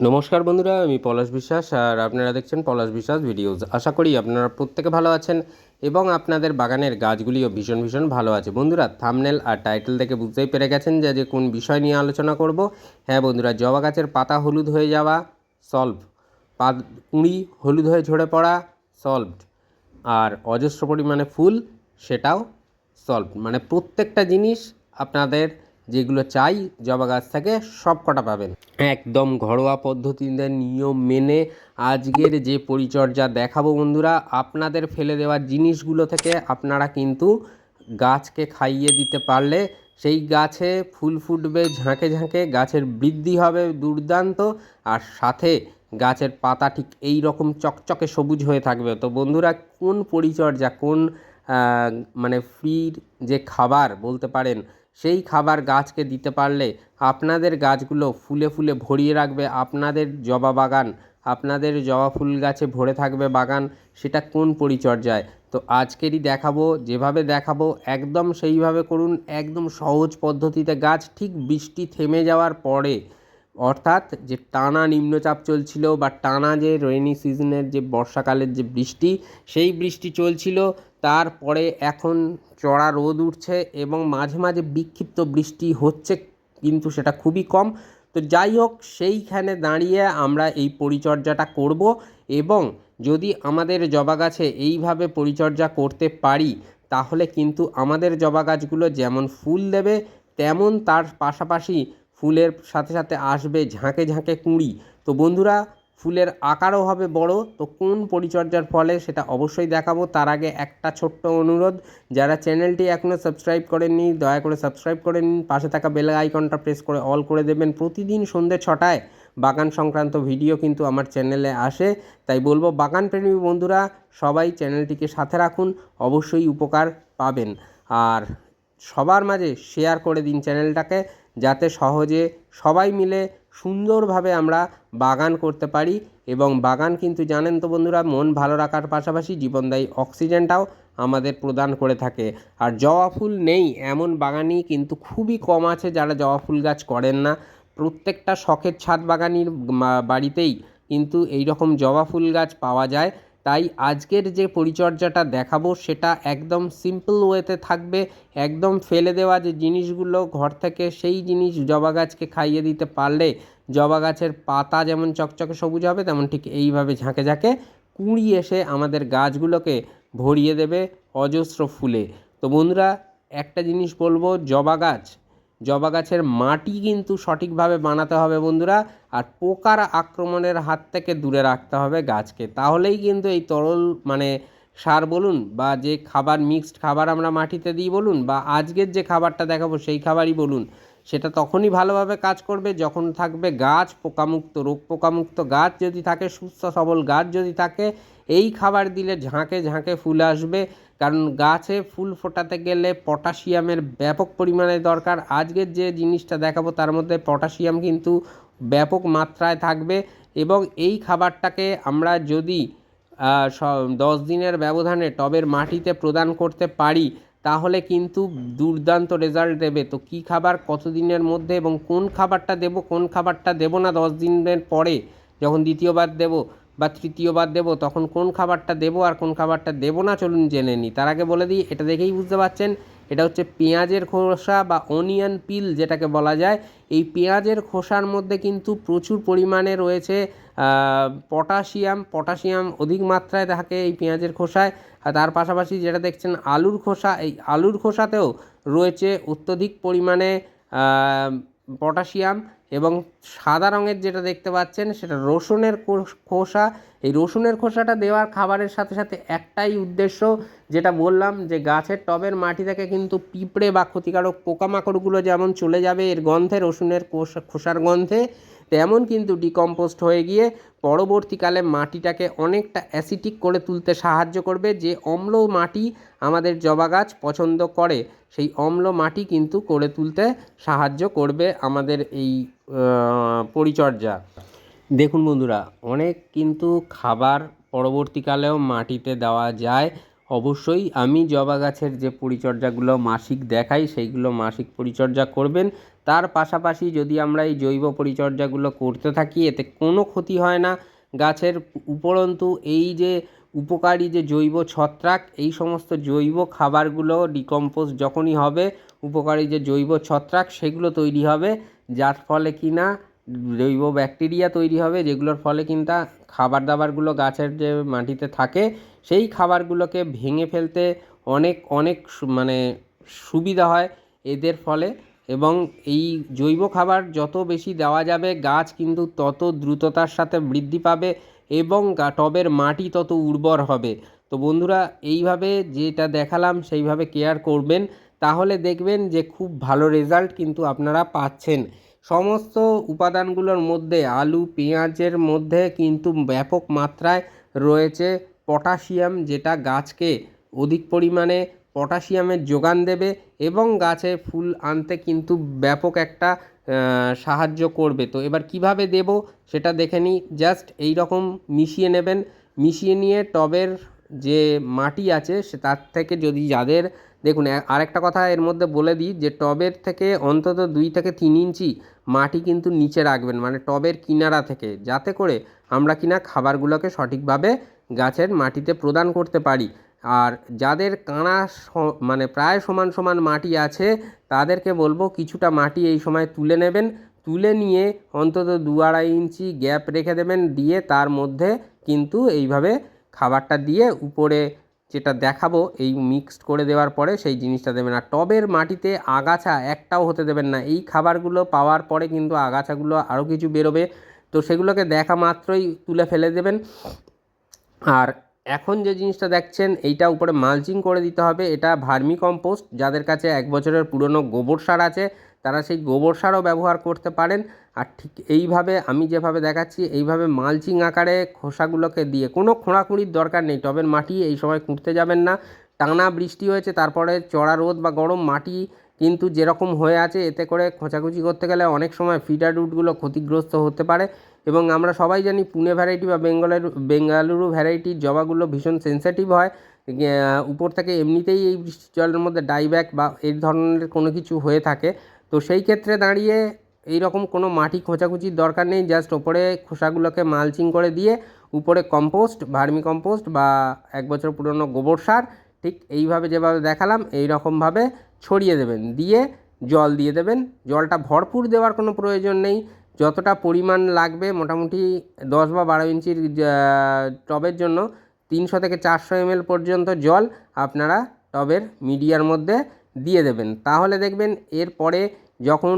নমস্কার বন্ধুরা, আমি পলাশ বিশ্বাস আর আপনারা দেখছেন পলাশ বিশ্বাস ভিডিওস। আশা করি আপনারা প্রত্যেকে ভালো আছেন এবং আপনাদের বাগানের গাছগুলিও ভীষণ ভীষণ ভালো আছে। বন্ধুরা থামনেল আর টাইটেল থেকে বুঝতেই পেরে গেছেন যে যে কোন বিষয় নিয়ে আলোচনা করব। হ্যাঁ বন্ধুরা, জবা গাছের পাতা হলুদ হয়ে যাওয়া সলভ পা কুঁড়ি হলুদ হয়ে ঝরে পড়া সলভড আর অজস্র পরিমাণে ফুল, সেটাও সলভ মানে প্রত্যেকটা জিনিস আপনাদের যেগুলো চাই জবা গাছ থেকে সব কটা পাবেন। একদম ঘরোয়া পদ্ধতিতে নিয়ম মেনে আজকের যে পরিচর্যা দেখাবো বন্ধুরা, আপনাদের ফেলে দেওয়া জিনিসগুলো থেকে আপনারা কিন্তু গাছকে খাইয়ে দিতে পারলে সেই গাছে ফুল ফুটবে, ঝাঁকে ঝাঁকে গাছের বৃদ্ধি হবে দুর্দান্ত, আর সাথে গাছের পাতা ঠিক এই রকম চকচকে সবুজ হয়ে থাকবে। তো বন্ধুরা, কোন পরিচর্যা, কোন মানে ফ্রির যে খাবার বলতে পারেন সেই খাবার গাছকে দিতে পারলে আপনাদের গাছগুলো ফুলে ফুলে ভরিয়ে রাখবে, আপনাদের জবা বাগান, আপনাদের জবা ফুল গাছে ভরে থাকবে বাগান, সেটা কোন পরিচর্যায়? তো আজকেরই দেখাবো, যেভাবে দেখাবো, একদম সেইভাবে করুন, একদম সহজ পদ্ধতিতে গাছ ঠিক বৃষ্টি থেমে যাওয়ার পরে। অর্থাৎ যে টানা নিম্নচাপ চলছিল বা টানা যে রেনি সিজনের যে বর্ষাকালের যে বৃষ্টি, সেই বৃষ্টি চলছিল তারপরে এখন চড়া রোদ উঠছে এবং মাঝে মাঝে বিক্ষিপ্ত বৃষ্টি হচ্ছে, কিন্তু সেটা খুবই কম। তো যাই হোক, সেইখানে দাঁড়িয়ে আমরা এই পরিচর্যাটা করব এবং যদি আমাদের জবা গাছে এইভাবে পরিচর্যা করতে পারি, তাহলে কিন্তু আমাদের জবা গাছগুলো যেমন ফুল দেবে, তেমন তার পাশাপাশি ফুলের সাথে সাথে আসবে ঝাঁকে ঝাঁকে কুঁড়ি। তো বন্ধুরা ফুলের আকারও হবে বড়। তো কোন পরিচর্যার ফলে সেটা অবশ্যই দেখাবো। তার আগে একটা ছোট্ট অনুরোধ, যারা চ্যানেলটি এখনও সাবস্ক্রাইব করেননি, দয়া করে সাবস্ক্রাইব করে নিন। পাশে থাকা বেল আইকনটা প্রেস করে অল করে দেবেন। প্রতিদিন সন্ধ্যে ছটায় বাগান সংক্রান্ত ভিডিও কিন্তু আমার চ্যানেলে আসে। তাই বলব, বাগান প্রেমী বন্ধুরা, সবাই চ্যানেলটিকে সাথে রাখুন। অবশ্যই উপকার পাবেন। আর সবার মাঝে শেয়ার করে দিন চ্যানেলটাকে। যাতে সহজে সবাই মিলে সুন্দরভাবে আমরা বাগান করতে পারি এবং বাগান কিন্তু জানেন তো বন্ধুরা, মন ভালো রাখার পাশাপাশি জীবনদায়ী অক্সিজেনটাও আমাদের প্রদান করে থাকে। আর জবা ফুল নেই, এমন বাগানই কিন্তু খুবই কম আছে যারা জবা ফুল গাছ করেন না। প্রত্যেকটা শখের ছাদ বাগানির বাড়িতেই কিন্তু এই রকম জবা ফুল গাছ পাওয়া যায়। তাই আজকের যে পরিচর্যাটা দেখাবো সেটা একদম সিম্পল ওয়েতে থাকবে, একদম ফেলে দেওয়া যে জিনিসগুলো ঘর থেকে সেই জিনিস জবা গাছকে খাইয়ে দিতে পারলে, জবা গাছের পাতা যেমন চকচকে সবুজ হবে, তেমন ঠিক এইভাবে ঝাঁকে ঝাঁকে কুঁড়ি এসে আমাদের গাছগুলোকে ভরিয়ে দেবে অজস্র ফুলে। তো বন্ধুরা, একটা জিনিস বলব, জবা গাছ জবা গাছের মাটি কিন্তু সঠিকভাবে বানাতে হবে বন্ধুরা, আর পোকার আক্রমণের হাত থেকে দূরে রাখতে হবে গাছকে। তাহলেই কিন্তু এই তরল মানে সার বলুন বা যে খাবার মিক্সড খাবার আমরা মাটিতে দিই বলুন বা আজকের যে খাবারটা দেখাবো সেই খাবারই বলুন। সেটা তখনই ভালোভাবে কাজ করবে যখন থাকবে গাছ, পোকামুক্ত, রোগ পোকামুক্ত গাছ যদি থাকে, সুস্থ সবল গাছ যদি থাকে, এই খাবার দিলে ঝাঁকে ঝাঁকে ফুল আসবে। কারণ গাছে ফুল ফোটাতে গেলে পটাশিয়ামের ব্যাপক পরিমাণে দরকার। আজকের যে জিনিসটা দেখাবো তার মধ্যে পটাশিয়াম কিন্তু ব্যাপক মাত্রায় থাকবে এবং এই খাবারটাকে আমরা যদি দশ দিনের ব্যবধানে টবের মাটিতে প্রদান করতে পারি তাহলে কিন্তু দুর্দান্ত রেজাল্ট দেবে। তো কি খাবার কত দিনের মধ্যে এবং কোন খাবারটা দেব, কোন খাবারটা দেব না দশ দিনের পরে? যখন দ্বিতীয়বার দেব বা তৃতীয়বার দেব, তখন কোন খাবারটা দেব আর কোন খাবারটা দেব না চলুন জেনে নিই। তার আগে বলে দিই, এটা দেখেই বুঝতে পারছেন এটা হচ্ছে পেঁয়াজের খোসা বা অনিয়ন পিল যেটাকে বলা যায়। এই পেঁয়াজের খোসার মধ্যে কিন্তু প্রচুর পরিমাণে রয়েছে পটাশিয়াম। পটাশিয়াম অধিক মাত্রায় থাকে এই পেঁয়াজের খোসায়। আর তার পাশাপাশি যেটা দেখছেন আলুর খোসা, এই আলুর খোসাতেও রয়েছে অত্যধিক পরিমাণে পটাশিয়াম। এবং সাদা রঙের যেটা দেখতে পাচ্ছেন সেটা রসুনের খোসা। এই রসুনের খোসাটা দেওয়ার খাবারের সাথে সাথে একটাই উদ্দেশ্য, যেটা বললাম যে গাছের টবের মাটি থেকে কিন্তু পিঁপড়ে বা ক্ষতিকারক পোকামাকড়গুলো যেমন চলে যাবে এর গন্ধে, রসুনের খোসার গন্ধে, তেমন কিন্তু ডিকম্পোস্ট হয়ে গিয়ে পরবর্তীকালে মাটিটাকে অনেকটা অ্যাসিটিক করে তুলতে সাহায্য করবে। যে অম্ল মাটি আমাদের জবা গাছ পছন্দ করে, সেই অম্ল মাটি কিন্তু করে তুলতে সাহায্য করবে আমাদের এই পরিচর্যা। দেখুন বন্ধুরা, অনেক কিন্তু খাবার পরবর্তীকালেও মাটিতে দেওয়া যায়। অবশ্যই আমি জবা গাছের যে পরিচর্যাগুলো মাসিক দেখাই, সেইগুলো মাসিক পরিচর্যা করবেন। তার পাশাপাশি যদি আমরা এই জৈব পরিচর্যাগুলো করতে থাকি, এতে কোনো ক্ষতি হয় না। গাছের উপরন্তু এই যে উপকারী যে জৈব ছত্রাক, এই সমস্ত জৈব খাবারগুলো ডিকম্পোজ যখনই হবে, উপকারী যে জৈব ছত্রাক সেগুলো তৈরি হবে, যার ফলে কি না, জৈব ব্যাকটেরিয়া তৈরি হবে, যেগুলোর ফলে কিনা খাবার দাবারগুলো গাছের যে মাটিতে থাকে, সেই খাবারগুলোকে ভেঙে ফেলতে অনেক অনেক মানে সুবিধা হয় এদের ফলে। এবং এই জৈব খাবার যত বেশি দেওয়া যাবে, গাছ কিন্তু তত দ্রুততার সাথে বৃদ্ধি পাবে এবং টবের মাটি তত উর্বর হবে। তো বন্ধুরা, এইভাবে যেটা দেখালাম, সেইভাবে কেয়ার করবেন। তাহলে দেখবেন যে খুব ভালো রেজাল্ট কিন্তু আপনারা পাচ্ছেন। সমস্ত উপাদানগুলোর মধ্যে, আলু, পেঁয়াজের মধ্যে কিন্তু ব্যাপক মাত্রায় রয়েছে পটাশিয়াম, যেটা গাছকে অধিক পরিমাণে পটাশিয়ামের যোগান দেবে এবং গাছে ফুল আনতে কিন্তু ব্যাপক একটা সাহায্য করবে। তো এবার কীভাবে দেব সেটা দেখে নিই। জাস্ট এই রকম মিশিয়ে নেবেন। মিশিয়ে নিয়ে টবের যে মাটি আছে সে তার থেকে যদি যাদের দেখুন আরেকটা কথা এর মধ্যে বলে দিই যে টবের থেকে অন্তত দুই থেকে তিন ইঞ্চি মাটি কিন্তু নিচে রাখবেন। মানে টবের কিনারা থেকে, যাতে করে আমরা কিনা খাবারগুলোকে সঠিকভাবে গাছের মাটিতে প্রদান করতে পারি। আর যাদের কাঁড়া মানে প্রায় সমান সমান মাটি আছে তাদেরকে বলব কিছুটা মাটি এই সময় তুলে নেবেন। তুলে নিয়ে অন্তত দু আড়াই ইঞ্চি গ্যাপ রেখে দেবেন। দিয়ে তার মধ্যে কিন্তু এইভাবে খাবারটা দিয়ে উপরে যেটা দেখাবো, এই মিক্সড করে দেওয়ার পরে সেই জিনিসটা দেবেন। আর টবের মাটিতে আগাছা একটাও হতে দেবেন না। এই খাবারগুলো পাওয়ার পরে কিন্তু আগাছাগুলো আরও কিছু বেরোবে। তো সেগুলোকে দেখা মাত্রই তুলে ফেলে দেবেন। আর এখন যে জিনিসটা দেখছেন, এইটা উপরে মালচিং করে দিতে হবে। এটা ভার্মি কম্পোস্ট যাদের কাছে এক বছরের পুরনো গোবর সার আছে, তারা সেই গোবর সারও ব্যবহার করতে পারেন। আর ঠিক এইভাবে আমি যেভাবে দেখাচ্ছি, এইভাবে মালচিং আকারে খোসাগুলোকে দিয়ে, কোনো খোঁড়াখুঁড়ির দরকার নেই। টবের মাটি এই সময় খুঁড়তে যাবেন না। টানা বৃষ্টি হয়েছে, তারপরে চড়া রোদ বা গরম, মাটি কিন্তু যেরকম হয়ে আছে, এতে করে খোঁচাখুচি করতে গেলে অনেক সময় ফিডার রুটগুলো ক্ষতিগ্রস্ত হতে পারে। এবং আমরা সবাই জানি পুনে ভ্যারাইটি বা বেঙ্গলের, বেঙ্গালুরু ভ্যারাইটির জবাগুলো ভীষণ সেনসিটিভ হয়। উপর থেকে এমনিতেই এই বৃষ্টির জলের মধ্যে ডাইব্যাক বা এই ধরনের কোনো কিছু হয়ে থাকে। তো সেই ক্ষেত্রে দাঁড়িয়ে এই রকম কোনো মাটি খোঁচাখুচির দরকার নেই জাস্ট ওপরে খোসাগুলোকে মালচিং করে দিয়ে উপরে কম্পোস্ট ভার্মি কম্পোস্ট বা এক বছর পুরনো গোবর সার, ঠিক এইভাবে যেভাবে দেখালাম এই রকমভাবে ছড়িয়ে দেবেন। দিয়ে জল দিয়ে দেবেন। জলটা ভরপুর দেওয়ার কোনো প্রয়োজন নেই। যতটা পরিমাণ লাগবে মোটামুটি দশ বা বারো ইঞ্চির টবের জন্য তিনশো থেকে চারশো এমএল পর্যন্ত জল আপনারা টবের মিডিয়ার মধ্যে দিয়ে দেবেন। তাহলে দেখবেন এরপরে যখন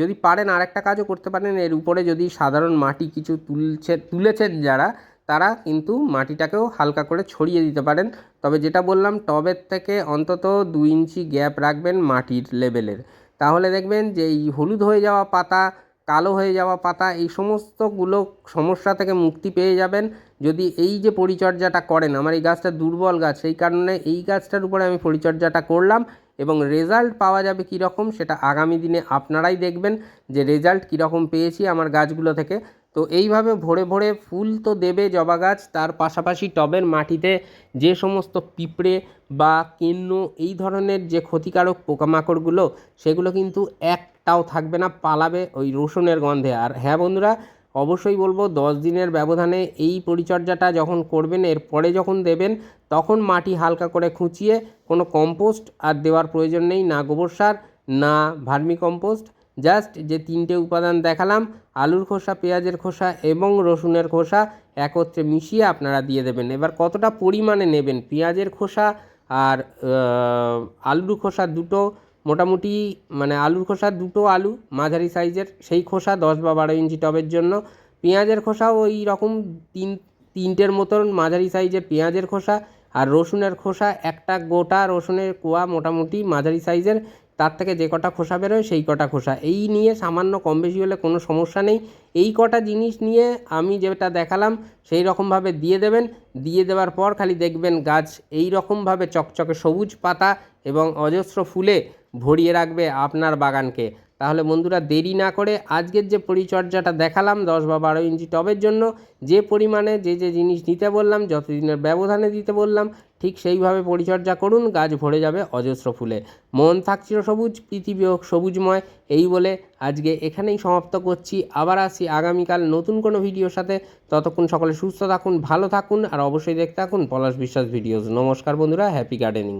যদি পারেন আর একটা কাজও করতে পারেন, এর উপরে যদি সাধারণ মাটি কিছু তুলছে, তুলেছেন যারা, তারা কিন্তু মাটিটাকেও হালকা করে ছড়িয়ে দিতে পারেন। তবে যেটা বললাম, টবের থেকে অন্তত দু ইঞ্চি গ্যাপ রাখবেন মাটির লেভেলের। তাহলে দেখবেন যে এই হলুদ হয়ে যাওয়া পাতা কালো হয়ে যাওয়া পাতা, এই সমস্তগুলো সমস্যা থেকে মুক্তি পেয়ে যাবেন। যদি এই যে পরিচর্যাটা করেন, আমার এই গাছটা দুর্বল গাছ, সেই কারণে এই গাছটার উপরে আমি পরিচর্যাটা করলাম এবং রেজাল্ট পাওয়া যাবে কীরকম সেটা আগামী দিনে আপনারাই দেখবেন যে রেজাল্ট কীরকম পেয়েছি আমার গাছগুলো থেকে। তো এইভাবে ভরে ভরে ফুল তো দেবে জবা গাছ, তার পাশাপাশি টবের মাটিতে যে সমস্ত পিঁপড়ে বা কেন্ন, এই ধরনের যে ক্ষতিকারক পোকামাকড়গুলো, সেগুলো কিন্তু একটাও থাকবে না, পালাবে ওই রসুনের গন্ধে। আর হ্যাঁ বন্ধুরা, অবশ্যই বলব দশ দিনের ব্যবধানে এই পরিচর্যাটা যখন করবেন, এরপরে যখন দেবেন, তখন মাটি হালকা করে খুঁচিয়ে কোনো কম্পোস্ট আর দেওয়ার প্রয়োজন নেই, না গোবর সার, না ভার্মি কম্পোস্ট জাস্ট যে তিনটে উপাদান দেখালাম, আলুর খোসা, পেঁয়াজের খোসা এবং রসুনের খোসা একত্রে মিশিয়ে আপনারা দিয়ে দেবেন। এবার কতটা পরিমাণে নেবেন? পেঁয়াজের খোসা আর আলুর খোসা দুটো, মোটামুটি মানে আলুর খোসা দুটো আলু, মাঝারি সাইজের, সেই খোসা দশ বা বারো ইঞ্চি টবের জন্য। পেঁয়াজের খোসাও ওই রকম তিন, তিনটের মতন, মাঝারি সাইজের পেঁয়াজের খোসা আর রসুনের খোসা, একটা গোটা রসুনের কোয়া মোটামুটি মাঝারি সাইজের তার থেকে যে কটা খোসা বেরোয় সেই কটা খোসা। এই নিয়ে সামান্য কম বেশি হলে কোনো সমস্যা নেই। এই কটা জিনিস নিয়ে আমি যেটা দেখালাম সেই রকমভাবে দিয়ে দেবেন। দিয়ে দেওয়ার পর খালি দেখবেন গাছ এই রকমভাবে চকচকে সবুজ পাতা এবং অজস্র ফুলে ভরিয়ে রাখবে আপনার বাগানকে। তাহলে বন্ধুরা দেরি না করে আজকের যে পরিচর্যাটা দেখালাম, দশ বা বারো ইঞ্চি টবের জন্য, যে পরিমাণে যে যে জিনিস দিতে বললাম, যতদিনের ব্যবধানে দিতে বললাম, ঠিক সেইভাবে পরিচর্যা করুন, গাছ ভরে যাবে অজস্র ফুলে। মন থাকছিল সবুজ, পৃথিবী হোক সবুজময়, এই বলে আজকে এখানেই সমাপ্ত করছি। আবার আসি আগামীকাল নতুন কোনো ভিডিওর সাথে। ততক্ষণ সকলে সুস্থ থাকুন, ভালো থাকুন, আর অবশ্যই দেখতে থাকুন পলাশ বিশ্বাস ভিডিওস। নমস্কার বন্ধুরা, হ্যাপি গার্ডেনিং।